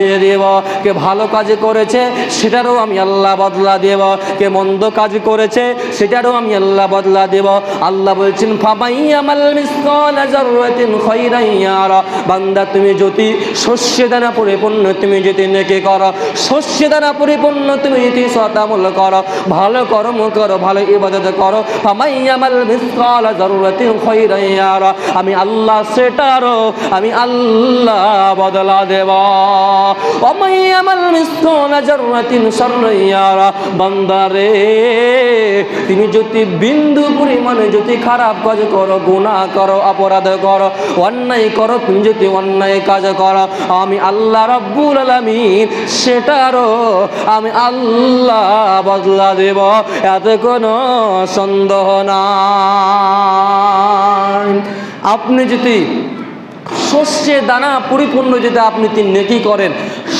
দেব, কে ভালো কাজ করেছে, সেটারও আমি আল্লাহ বদলা দেব। কে মন্দ কাজ করেছে, সেটারও আমি আল্লাহ বদলা দেব। আল্লাহ বলছেন বান্দা, তুমি যদি শস্য দানা পরিপূর্ণ, তুমি যদি নেকে করো শস্য দানা পরিপূর্ণ, তুমি যদি সতামল করো, ভালো কর্ম করো, ভালো ইবাদত করো আমি আল্লাহ সেটারও, আমি আল্লাহ বদলা দেব। ومن يعمل مثقال ذرة شرا يرى বান্দারে তুমি যদি বিন্দু পরিমাণে যদি খারাপ কাজ করো গুনাহ করো অপরাধ করো অন্যায় করো তুমি যদি অন্যায় কাজ করো আমি আল্লাহ রাব্বুল আলামিন সেটারও আমি আল্লাহ বদলা দেব এতে কোনো সন্দেহ নাই আপনি যদি শস্যে দানা পরিপূর্ণ যদি আপনি তিনি নেকি করেন,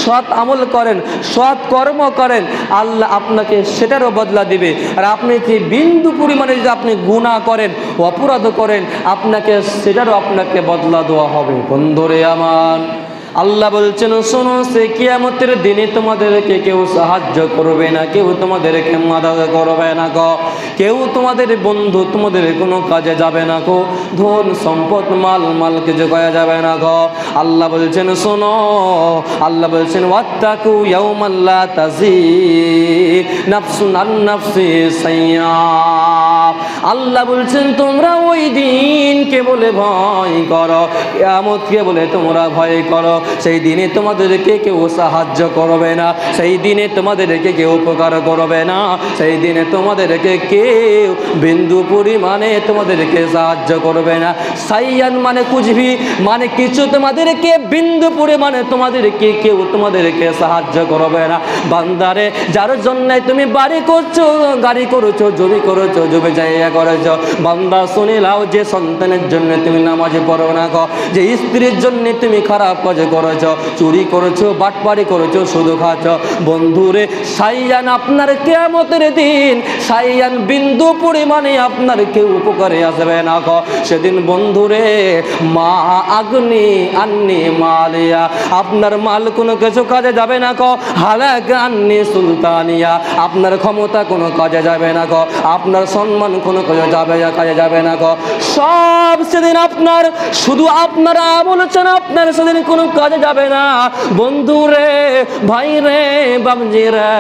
সৎ আমল করেন, সৎ কর্ম করেন, আল্লাহ আপনাকে সেটারও বদলা দিবে। আর আপনি কি বিন্দু পরিমাণে যদি আপনি গুণা করেন অপরাধ করেন, আপনাকে সেটারও আপনাকে বদলা দেওয়া হবে। বন্ধরে আমার আল্লাহ বলছেন, শোনো, সে কিয়ামতের দিনে তোমাদেরকে কেউ সাহায্য করবে না, কেউ তোমাদেরকে মাদা করবে না গো। কেউ তোমাদের বন্ধু তোমাদের কোনো কাজে যাবে না গো। ধন, সম্পদ, মাল মাল কিছু করা যাবে না গো। আল্লাহ বলছেন, শোনো, আল্লাহ বলছেন, ওয়াত্তাকু তাজি নাফসুন আন নাফসি সাইয়া আল্লাহ বলছেন, তোমরা ওই দিনকে বলে ভয় করো কেয়ামতকে বলে তোমরা ভয় করো। সেই দিনে তোমাদেরকে কেউ সাহায্য করবে না, সেই দিনে তোমাদেরকে কেউ উপকার করবে না, সেই দিনে তোমাদেরকে কেউ বিন্দু পরিমাণে তোমাদেরকে সাহায্য করবে না। সাইয়ান মানে কুচবি মানে কিছু তোমাদেরকে বিন্দু পরিমাণে তোমাদেরকে কেউ তোমাদেরকে সাহায্য করবে না। বান্দারে, যার জন্য তুমি বাড়ি করছ, গাড়ি করেছ, জমি করেছ জমি জায়গা করেছ। বান্দা, শুনে লাও যে সন্তানের জন্য তুমি নামাজ পড়ো না গো। যে স্ত্রীর জন্য তুমি খারাপ কাজ করেছ। চুরি করেছ বাটপাড়ি করেছ শুধু খাচ্ছ। বন্ধুরে, সাইয়ান আপনার কেয়ামতের দিন, সাইয়ান বিন্দু পরিমাণে আপনার কেউ উপকারে আসবে না গো। সেদিন বন্ধুরে, মা আগ্নি আন্নি মালিয়া, আপনার মাল কোনো কিছু কাজে যাবে না গো। হালাক আন্নি সুলতানিয়া, আপনার ক্ষমতা কোনো কাজে যাবে না গো। আপনার সম্মান কোনো কাজে যাবে না কাজে যাবে না গো। সব সেদিন আপনার, শুধু আপনার আমল চান আপনার সেদিন কোনো কাজে যাবে না। বন্ধু রে, ভাই রে, বাবজি রে,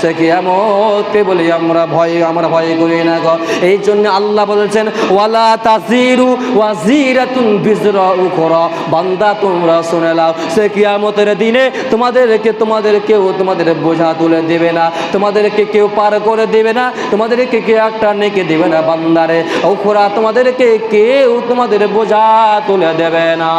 সে কি এমতে বলি আমরা ভয় আমরা ভয় করি না গো। এই জন্য আল্লাহ বলেছেন, ওয়ালা তাজিরু ওয়াজিরাতুন বিজরা উখরা। বান্দা, তোমরা শুনে নাও, সে কিয়ামতের দিনে তোমাদেরকে, তোমাদের কেউ তোমাদের বোঝা তুলে দেবে না, তোমাদেরকে কেউ পার করে দেবে না, তোমাদেরকে কেউ একটা নেকে দেবে না বান্দারে। উখরা তোমাদেরকে কেউ তোমাদের বোঝা তুলে দেবে না।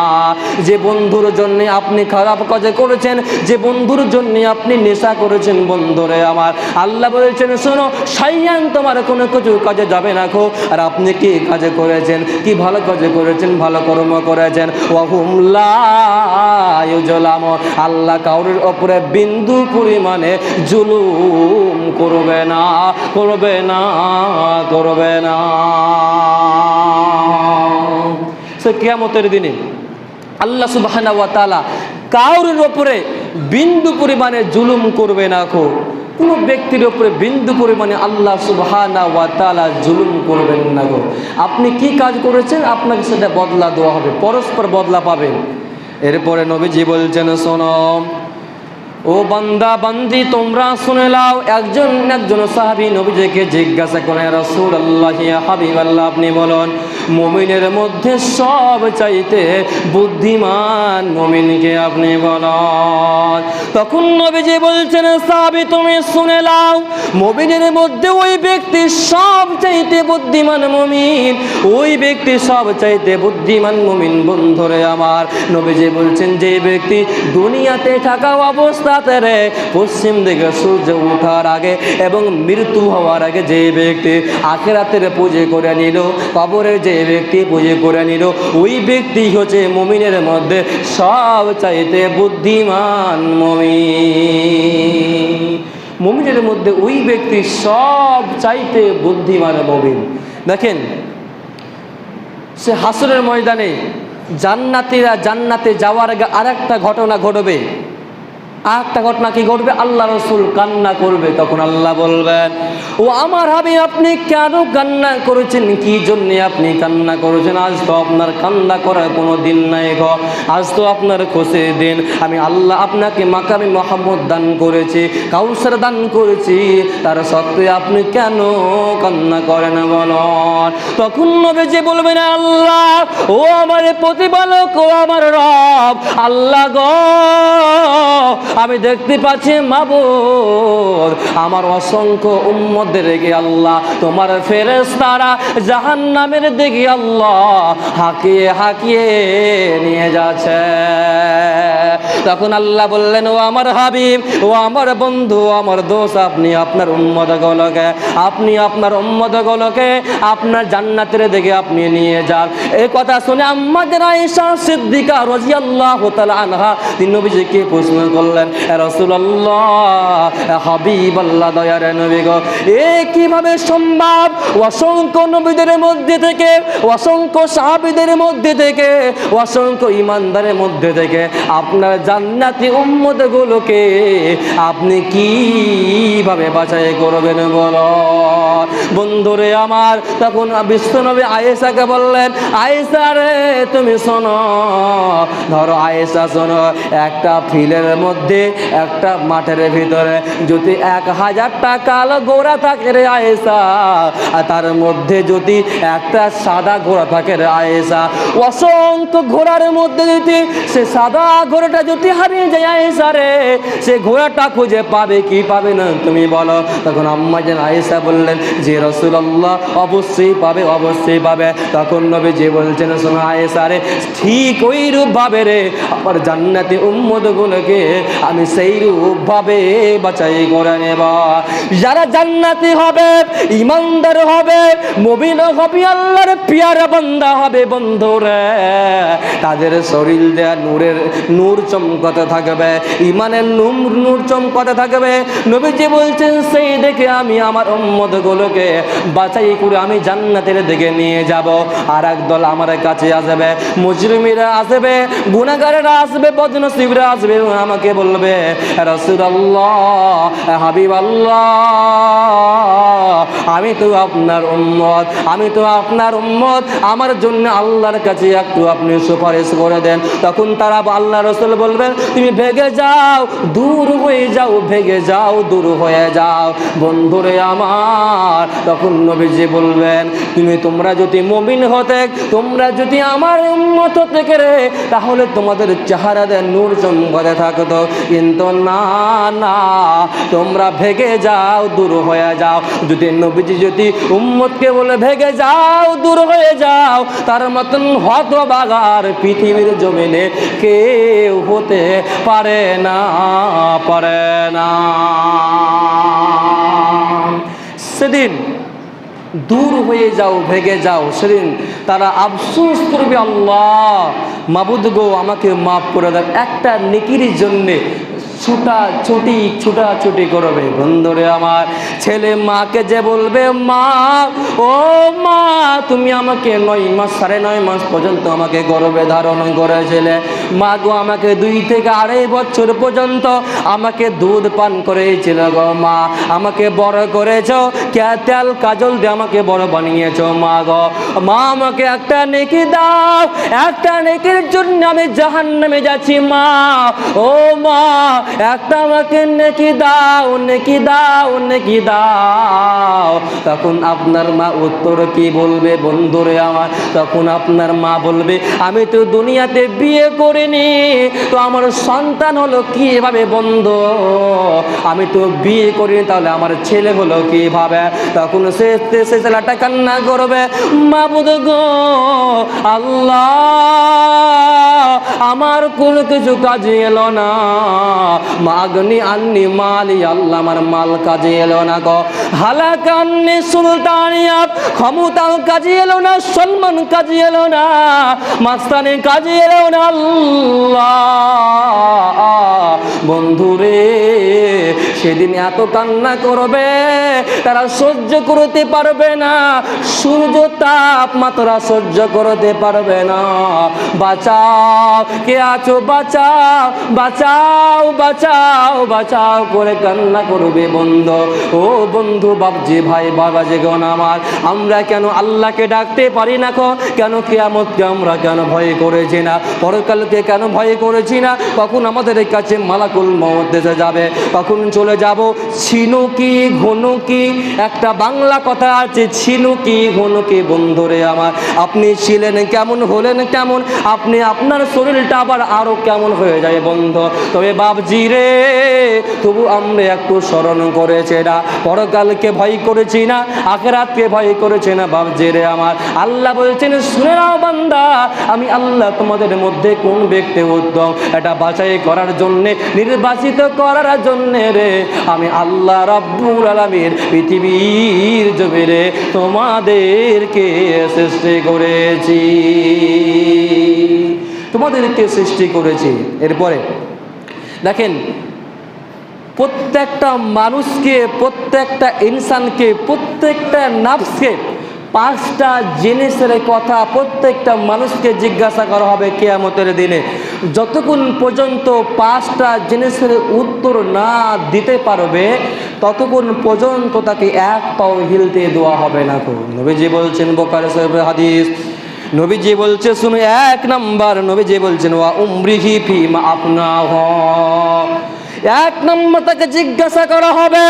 যে বন্ধুর জন্য আপনি খারাপ কাজে করেছেন, যে বন্ধুর জন্য আপনি নেশা করেছেন বন্ধুরে আমার। আল্লাহ বলেছেন, শোনো, সাইয়ান তোমার কোনো কিছু কাজে যাবে না খো। আর আপনি কি কাজে করেছেন? কি ভালো কাজে করেছেন? ভালো কর্ম করেছেন? ওহুমলাম আল্লাহ কাউরের ওপরে বিন্দু পরিমাণে জুলুম করবে না করবে না। করবে না। সে কিয়ামতের দিনে আল্লাহ সুবাহানা ওয়া তাআলা কাউরের ওপরে বিন্দু পরিমাণে জুলুম করবে না খো কোনো ব্যক্তির ওপরে বিন্দু পরিমাণে আল্লাহ সুবাহানা তাআলা জুলুম করবেন না গো আপনি কি কাজ করেছেন? আপনাকে সেটা বদলা দেওয়া হবে, পরস্পর বদলা পাবেন। এরপরে নবীজি বলছেন, শোনো ও বান্দা, বান্দি, তোমরা শুনে লাও একজন একজন সাহাবী নবীজিকে জিজ্ঞাসা করে রাসূল আল্লাহ হাবিব আল্লাহ আপনি বলুন, মুমিনের মধ্যে সব চাইতে বুদ্ধিমান মুমিনকে আপনি বলুন? তখন নবীজি বলছেন, সাহাবী, তুমি শুনে লাও মুমিনের মধ্যে ওই ব্যক্তি সব চাইতে বুদ্ধিমান মুমিন, ওই ব্যক্তি সব চাইতে বুদ্ধিমান মুমিন বন্ধুরে আমার। নবীজি বলছেন, যে ব্যক্তি দুনিয়াতে থাকা অবস্থাতে রে পশ্চিম দিকে সূর্য ওঠার আগে এবং মৃত্যু হওয়ার আগে যে ব্যক্তি আখেরাতের পুজো করে নিল, কবরের যে ব্যক্তি পুজো করে নিল, ওই ব্যক্তি হচ্ছে মমিনের মধ্যে সব চাইতে বুদ্ধিমান মমিন। মমিনের মধ্যে ওই ব্যক্তি সব চাইতে বুদ্ধিমান মমিন। দেখেন, সে হাসরের ময়দানে জান্নাতিরা জান্নাতে যাওয়ার আগে আর একটা ঘটনা ঘটবে। একটা ঘটনা কি ঘটবে? আল্লাহ রসুল কান্না করবে, তখন আল্লাহ বলবেন, ও আমার হাবি, আপনি কেন কান্না করেছেন? কি জন্য আপনি কান্না করেছেন? আজ তো আপনার কান্না করার কোনো দিন নাই গো। আজ তো আপনার খুশির দিন। আমি আল্লাহ আপনাকে মাকামি মোহাম্মদ দান করেছি, কাউসার দান করেছি। তার সত্ত্বে আপনি কেন কান্না করেন বলন তখন নবীজি বলবেন, আল্লাহ, ও আমার প্রতিপালক, ও আমার রব, আল্লাহ গো আমি দেখতে পাচ্ছি মাবুদ, আমার অসংখ্য উম্মদের দিকে আল্লাহ, তোমার ফেরেস তারা জাহান নামের দিকে আল্লাহ হাঁকিয়ে হাঁকিয়ে নিয়ে যাচ্ছে। তখন আল্লাহ বললেন, ও আমার হাবিব, ও আমার বন্ধু আমার দোষ আপনি আপনার উম্মত গলকে আপনি আপনার উম্মত গলকে আপনার জান্নাতের দিকে আপনি নিয়ে যান। এই কথা শুনে আমাদের আয়েশা সিদ্দিকা রাদিয়াল্লাহু তাআলা আনহা, তিনি নবীজিকে প্রশ্ন করলেন রাসূলুল্লাহ হাবিব আল্লাহ দয়ার নবী গো, এ কীভাবে সম্ভব? অসংখ্য নবীদের মধ্যে থেকে, অসংখ্য সাহাবীদের মধ্যে থেকে, অসংখ্য ইমানদারের মধ্যে থেকে আপনার জান্নাতি উম্মতগুলোকে আপনি কীভাবে বাছাই করবেন বলো? বন্ধুরে আমার, তখন বিশ্বনবী আয়েশাকে বললেন, আয়েশা রে, তুমি শোনো, ধরো আয়েশা শোনো, একটা ফিলের মধ্যে একটা মাঠের ভিতরে যদি এক হাজার টাকা গোড়া থাকে রে আয়েশা, আর তার মধ্যে যদি একটা সাদা ঘোড়া থাকে রে আয়েশা, অসংখ্য ঘোড়ার মধ্যে যদি সে সাদা ঘোড়াটা যদি হারিয়ে যায় আয়েশা রে, সে ঘোড়াটা খুঁজে পাবে, কি পাবে না তুমি বলো? তখন আম্মা যেন আয়েশা বললেন, যে রসুল্লাহ অবশ্যই পাবে অবশ্যই পাবে। তখন নবী যে বলছেন, শোনো আয়েশা রে, ঠিক ওই রূপ ভাবে রে, আমার জান্নাতি উম্মত গুলোকে আমি সেই রূপ ভাবে বাছাই করে নেব। যারা জান্নাতি হবে, ইমানদার হবে, মুমিন হবে, আল্লাহর পিয়ারা বান্দা হবে, বন্ধুরে, তাদের শরীর দেয়া নূরের, নূর চমকাতে থাকবে, ইমানের নূর নূর চমকাতে থাকবে। নবীজি বলছেন, সেই দেখে আমি আমার উম্মত গুলোকে বাছাই করে আমি জান্নাতের দিকে নিয়ে যাব। আর একদল আমার কাছে আসবে, মুজরিমিরা আসবে গুনাগারেরা আসবে, বদনসিবরা আসবে আমাকে বলবে রসুল্লাহ হাবিব আল্লাহ আমি তো আপনার উম্মত, আমি তো আপনার উম্মত। আমার জন্য আল্লাহর কাছে একটু আপনি সুপারিশ করে দেন। তখন তারা আল্লাহ রসুল বলবেন, তুমি ভেগে যাও, দূর হয়ে যাও, ভেগে যাও, দূর হয়ে যাও। বন্ধুরে আমার, তখন নবীজি বলবেন, তুমি, তোমরা যদি মমিন হতে, তোমরা যদি আমার উন্মত থেকে রে তাহলে তোমাদের চেহারা দেয় নূর চমকাতে থাকতো। কিন্তু না না, তোমরা ভেগে যাও, দূর হয়ে যাও। যদি নবীজি যদি উম্মতকে বলে, ভেগে যাও, দূর হয়ে যাও। তার মতন হত বাগার পৃথিবীর জমিনে কেউ হতে পারে না পারে না। সেদিন দূর হয়ে যাও, ভেগে যাও। সেদিন তারা আফসোস করবে, আল্লাহ, মাবুদ গো, আমাকে মাফ করে দেন। একটা নেকির জন্যে ছুটা ছুটি ছুটা ছুটি করবে। বন্ধুরে আমার, ছেলে মাকে যে বলবে, মা, ও মা, তুমি আমাকে নয় মাস, সাড়ে নয় মাস পর্যন্ত আমাকে গর্বে ধারণ করেছিলে। মা গো, আমাকে দুই থেকে আড়াই বছর পর্যন্ত আমাকে দুধ পান করেছিল গো মা। আমাকে বড় করেছ কে তেল, কাজল দিয়ে আমাকে বড় বানিয়েছ মা গো। মা, আমাকে একটা নেকি দাও, একটা নেকির জন্য আমি জাহান নামে যাচ্ছি মা। ও মা একটা আমাকে নেকি দাও নেকি দাও নেকি দাও। তখন আপনার মা উত্তর কি বলবে বন্ধুরে আমার? তখন আপনার মা বলবে, আমি তো দুনিয়াতে বিয়ে করিনি, তো আমার সন্তান হলো কীভাবে বন্ধ? আমি তো বিয়ে করিনি, তাহলে আমার ছেলে হলো কীভাবে? তখন সে ছেলেটা কান্না করবে মা বুধ গো, আল্লাহ আমার কোনো কিছু কাজে এলো না। মাগনি আননি মালি আল্লাহ আমার মাল কাজে এলো না গো। হালাকান্নি সুলতানিয়া ক্ষমতাও কাজে এলো না, সম্মান কাজে এলো না, মাস্তানি কাজে এলো না আল্লাহ। বন্ধুরে সেদিন এত কান্না করবে, তারা সহ্য করতে পারবে না। সূর্য তাপমাত্রা সহ্য করতে পারবে না। বাঁচাও, কে আছো? বাঁচাও বাঁচাও বাঁচাও বাঁচাও করে কান্না করবে বন্ধু। ও বন্ধু বাবজি ভাই, বাবা, যে গণ আমার, আমরা কেন আল্লাহকে ডাকতে পারি না কো কেন কেয়ামতকে আমরা কেন ভয় করেছি না? পরকালকে কেন ভয় করেছি না? কখন আমাদের কাছে মালাকুল মহম্মদ দেশে যাবে? কখন চলে যাব। ছিনুকি ঘনুকি একটা বাংলা কথা আছে ছিনুকি ঘনুকি বন্ধুরে আমার। আপনি ছিলেন কেমন, হলেন কেমন? আপনি, আপনার শরীরটা আবার আরও কেমন হয়ে যায় বন্ধ। তবে বাবজি রে, তবু আমরা একটু স্মরণ করেছে না। পরকালকে ভয় করেছি না, আখেরাতকে ভয় করেছে না বাবজি রে আমার। আল্লাহ বলছেন, শুনে নাও বান্দা, আমি আল্লাহ তোমাদের মধ্যে কোন ব্যক্তি উদ্যম এটা বাছাই করার জন্যে, নির্বাচিত করার জন্যে রে আমি আল্লাহ রাব্বুল আলমের পৃথিবীর জমিরে তোমাদেরকে সৃষ্টি করেছি। তোমাদেরকে সৃষ্টি করেছি। এরপরে দেখেন, প্রত্যেকটা মানুষকে, প্রত্যেকটা ইনসানকে, প্রত্যেকটা নাফসকে পাঁচটা জিনিসের কথা প্রত্যেকটা মানুষকে জিজ্ঞাসা করা হবে কেয়ামতের দিনে। যতক্ষণ পর্যন্ত পাঁচটা জিনিসের উত্তর না দিতে পারবে, ততক্ষণ পর্যন্ত তাকে এক পাও হিলতে দেওয়া হবে না নবীজি বলছেন, বোকার সাহেব হাদিস। নবীজি বলছে, শুনে এক নাম্বার। নবীজি বলছেন, ওয়া উমরিহি ফিমা আপনা এক নম্বর তাকে জিজ্ঞাসা করা হবে,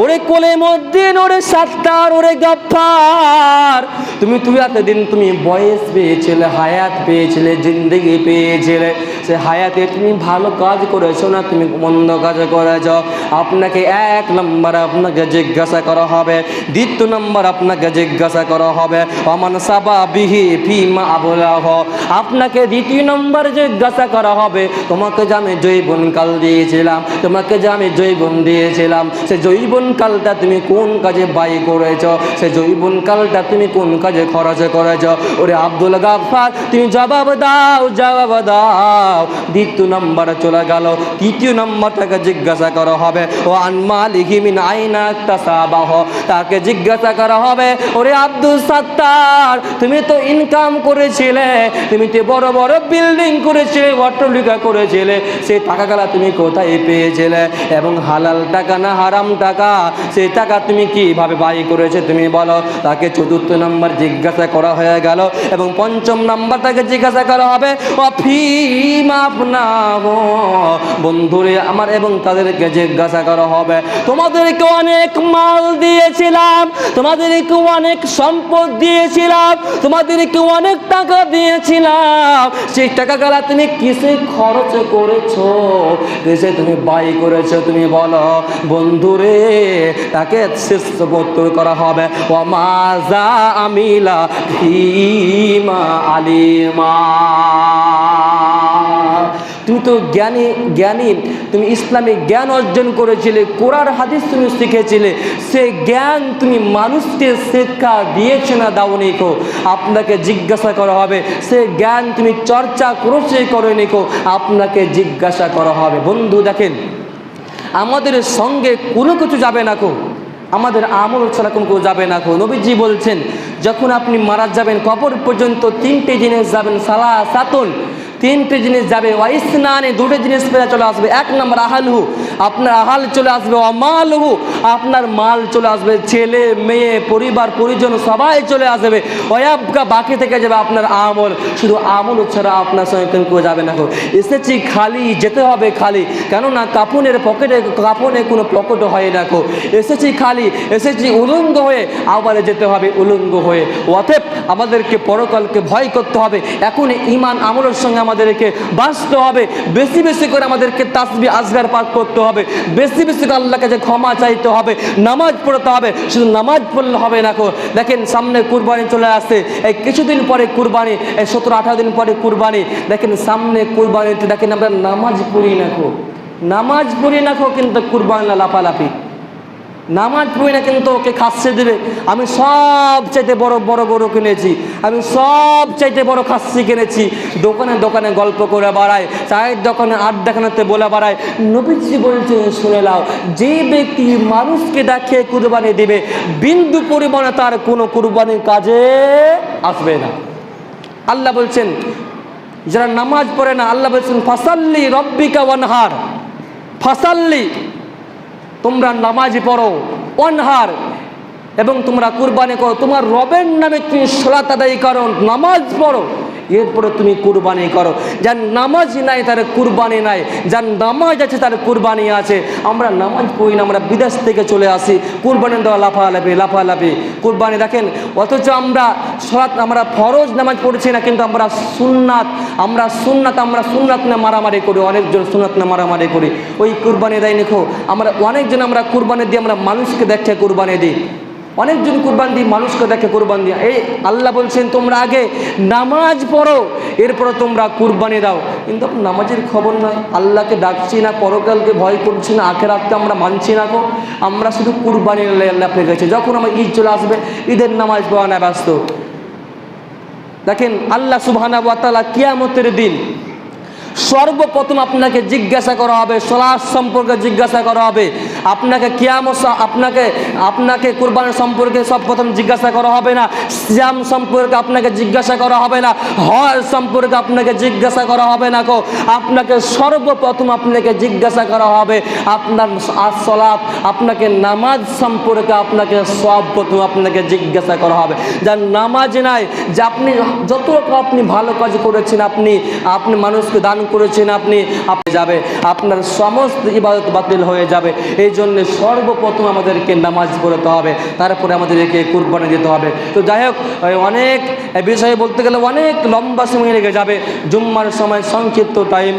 ওরে কোলে মদ্দিন ওরে সাত্তার ওরে গাফার। তুমি তুমি এতদিন তুমি বয়স পেয়েছিলে, হায়াত পেয়েছিলে, জিন্দগি পেয়েছিলে, সে হায়াতে তুমি ভালো কাজ করেছ না, তুমি মন্দ কাজ করেছ? আপনাকে এক নম্বর আপনাকে জিজ্ঞাসা করা হবে, দ্বিতীয় নম্বর আপনাকে জিজ্ঞাসা করা হবে, অমান সাবা বিহি ফিমা আবুলাহ। আপনাকে দ্বিতীয় নম্বর জিজ্ঞাসা করা হবে, তোমাকে যে আমি জৈবন কাল দিয়েছিলাম তোমাকে যে আমি জৈবন দিয়েছিলাম, সে জৈবন কালটা তুমি কোন কাজে ব্যয় করেছ? সে জৈবন কালটা তুমি কোন কাজে খরচ করেছ? ওরে আব্দুল গাফার তুমি জবাব দাও জবাব দাও। দ্বিতীয় নম্বর চলে গেল। তৃতীয় নম্বরটাকে জিজ্ঞাসা করা হবে। ও আনমা লিখিমিন আইনা তাসাবাহ। তাকে জিজ্ঞাসা করা হবে, ওরে আব্দুল সাত্তার, তুমি তো ইনকাম করেছিলে, তুমি তো বড় বড় বিল্ডিং করেছিলে অট্টলিকা করেছিলে সেই টাকা টাকাগুলা তুমি কোথায় পেয়েছিলে এবং হালাল টাকা না হারাম টাকা, সেই টাকা তুমি কীভাবে ব্যয় করেছে তুমি বলো। তাকে চতুর্থ নম্বর জিজ্ঞাসা করা হয়ে গেল এবং পঞ্চম নম্বর তাকে জিজ্ঞাসা করা হবে বন্ধুরে, আমার এবং তাদেরকে জিজ্ঞাসা করা হবে, তোমাদেরকে অনেক মাল দিয়েছিলাম, তোমাদেরকে অনেক সম্পদ দিয়েছিলাম, তোমাদেরকে অনেক টাকা দিয়েছিলাম। সেই টাকাগুলা তুমি কিসে খরচ করেছ? কিসে তুমি বাই করেছ তুমি বলো বন্ধুরে তাকে শিষ্যবত্তর করা হবে। ও মাজা আমিলা হিমা আলিমা। তুমি তো জ্ঞানী জ্ঞানী। তুমি ইসলামিক জ্ঞান অর্জন করেছিলে, কোরআন, হাদিস তুমি শিখেছিলে। সে জ্ঞান তুমি মানুষকে শিক্ষা দিয়েছে না দাওনি কো আপনাকে জিজ্ঞাসা করা হবে, সে জ্ঞান তুমি চর্চা করেছে করেনি কো আপনাকে জিজ্ঞাসা করা হবে, বন্ধু দেখেন, আমাদের সঙ্গে কোনো কিছু যাবে না কো। আমাদের আমল কোনো কেউ যাবে না কো। নবীজি বলছেন, যখন আপনি মারা যাবেন, কবর পর্যন্ত তিনটে জিনিস যাবেন সালা সাতুন তিনটে জিনিস যাবে ওয়াইসনানে দুটো জিনিস ফেরা চলে আসবে। এক নম্বর আহালহু, আপনার আহাল চলে আসবে, অমালহু, আপনার মাল চলে আসবে, ছেলে, মেয়ে, পরিবার, পরিজন, সবাই চলে আসবে। ওয়াবকা বাকি থেকে যাবে আপনার আমল। শুধু আমল ছাড়া আপনার সঙ্গে কেউ যাবে না এসেছি খালি, যেতে হবে খালি। কেননা কাপনের পকেটে কাপনে কোনো পকেট হয় না গো। এসেছি খালি, এসেছি উলঙ্গ হয়ে, আবার যেতে হবে উলঙ্গ হয়ে। অতএব আমাদেরকে পরকালকে ভয় করতে হবে। এখন ইমান আমলের সঙ্গে আমাদেরকে বাঁচতে হবে। বেশি বেশি করে আমাদেরকে তাসবি, আজগার পাঠ করতে হবে। বেশি বেশি করে আল্লাহর কাছে ক্ষমা চাইতে হবে, নামাজ পড়তে হবে, শুধু নামাজ পড়লে হবে না কো দেখেন সামনে কুরবানি চলে আসছে। এই কিছুদিন পরে কুরবানি, এই সতেরো, আঠারো দিন পরে কুরবানি। দেখেন সামনে কুরবানিতে দেখেন আমরা নামাজ পড়ি না নামাজ পড়ি না কিন্তু কুরবানি লাফালাফি। নামাজ পড়ি না কিন্তু ওকে খাচ্ছে দেবে। আমি সব চাইতে বড় বড় গরু কিনেছি। আমি সব চাইতে বড় খাসি কিনেছি। দোকানে দোকানে গল্প করে বাড়ায়, চায়ের দোকানে, আড্ডাখানাতে বলে বাড়ায়। নবীজি বলছে, শুনে নাও, যে ব্যক্তি মানুষকে দেখে কুরবানি দিবে, বিন্দু পরিমাণে তার কোনো কুরবানির কাজে আসবে না। আল্লাহ বলছেন, যারা নামাজ পড়ে না, আল্লাহ বলছেন, ফাসাল্লি রব্বিকা ওয়ানহার। ফাসাল্লি। তোমরা নামাজ পড়ো, অনহার। এবং তোমরা কুরবানি করো। তোমার রবের নামে তুমি সলাত আদায় করো নামাজ পড়ো। এরপরে তুমি কুরবানি করো। যার নামাজ নাই, তার কুরবানি নাই। যার নামাজ আছে, তার কুরবানি আছে। আমরা নামাজ পড়ি না, আমরা বিদেশ থেকে চলে আসি। কুরবানি দেওয়া লাফালাফি লাফালাফি। কুরবানি দেখেন, অথচ আমরা সলাৎ আমরা ফরজ নামাজ পড়ছি না, কিন্তু আমরা সুন্নাত আমরা সুন্নাত আমরা সুন্নাত না মারামারি করি, অনেকজন সুন্নাত না মারামারি করি। ওই কুরবানি দেয় দেখো আমরা অনেকজন আমরা কুরবানি দিই, আমরা মানুষকে দেখে কুরবানি দিই। অনেকজন কুরবান দিই মানুষকে দেখে কুরবান দিই এই আল্লাহ বলছেন তোমরা আগে নামাজ পড়ো এরপরে তোমরা কুরবানি দাও। কিন্তু নামাজের খবর নয় আল্লাহকে ডাকছি না, পরকালকে ভয় করছি না আখের রাখতে আমরা মানছি না গো। আমরা শুধু কুরবানি লেপে গেছি যখন আমার ঈদ চলে আসবে, ঈদের নামাজ পড়া না ব্যস্ত। দেখেন আল্লাহ সুবহানা ওয়াতালা কিয়ামতের দিন সর্বপ্রথম আপনাকে জিজ্ঞাসা করা হবে সলাস সম্পর্কে জিজ্ঞাসা করা হবে। আপনাকে কিয়ামত আপনাকে আপনাকে কোরবানের সম্পর্কে সব প্রথম জিজ্ঞাসা করা হবে না শ্যাম সম্পর্কে আপনাকে জিজ্ঞাসা করা হবে না, হজ সম্পর্কে আপনাকে জিজ্ঞাসা করা হবে না কো আপনাকে সর্বপ্রথম আপনাকে জিজ্ঞাসা করা হবে, আপনার সলাপ আপনাকে নামাজ সম্পর্কে আপনাকে সব প্রথম আপনাকে জিজ্ঞাসা করা হবে। যার নামাজ নাই, যে আপনি যত আপনি ভালো কাজ করেছেন, আপনি আপনি মানুষকে দান করেছেন আপনি আপনি যাবে। আপনার সমস্ত ইবাদত বাতিল হয়ে যাবে। এই জন্য সর্বপ্রথম আমাদেরকে নামাজ পড়তে হবে। তারপরে আমাদেরকে কুরবানি দিতে হবে। তো যাই হোক অনেক বিষয়ে বলতে গেলে অনেক লম্বা সময় লেগে যাবে। জুম্মার সময় সংক্ষিপ্ত টাইম